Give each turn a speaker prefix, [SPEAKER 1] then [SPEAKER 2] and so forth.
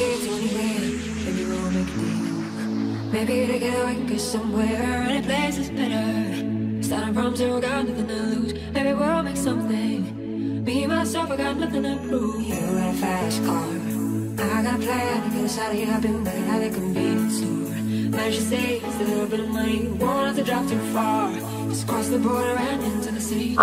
[SPEAKER 1] Maybe only game, and you won't make a deal. Maybe together we can go somewhere, any place is better. Starting from zero, got nothing to lose. Maybe we'll make something. Me myself, I got nothing to prove. You got a fast car, I got a plan. Get us out of I've been working at a convenience store. Managed to save a little bit of money, won't have to drive too far. Just cross the border and into the city.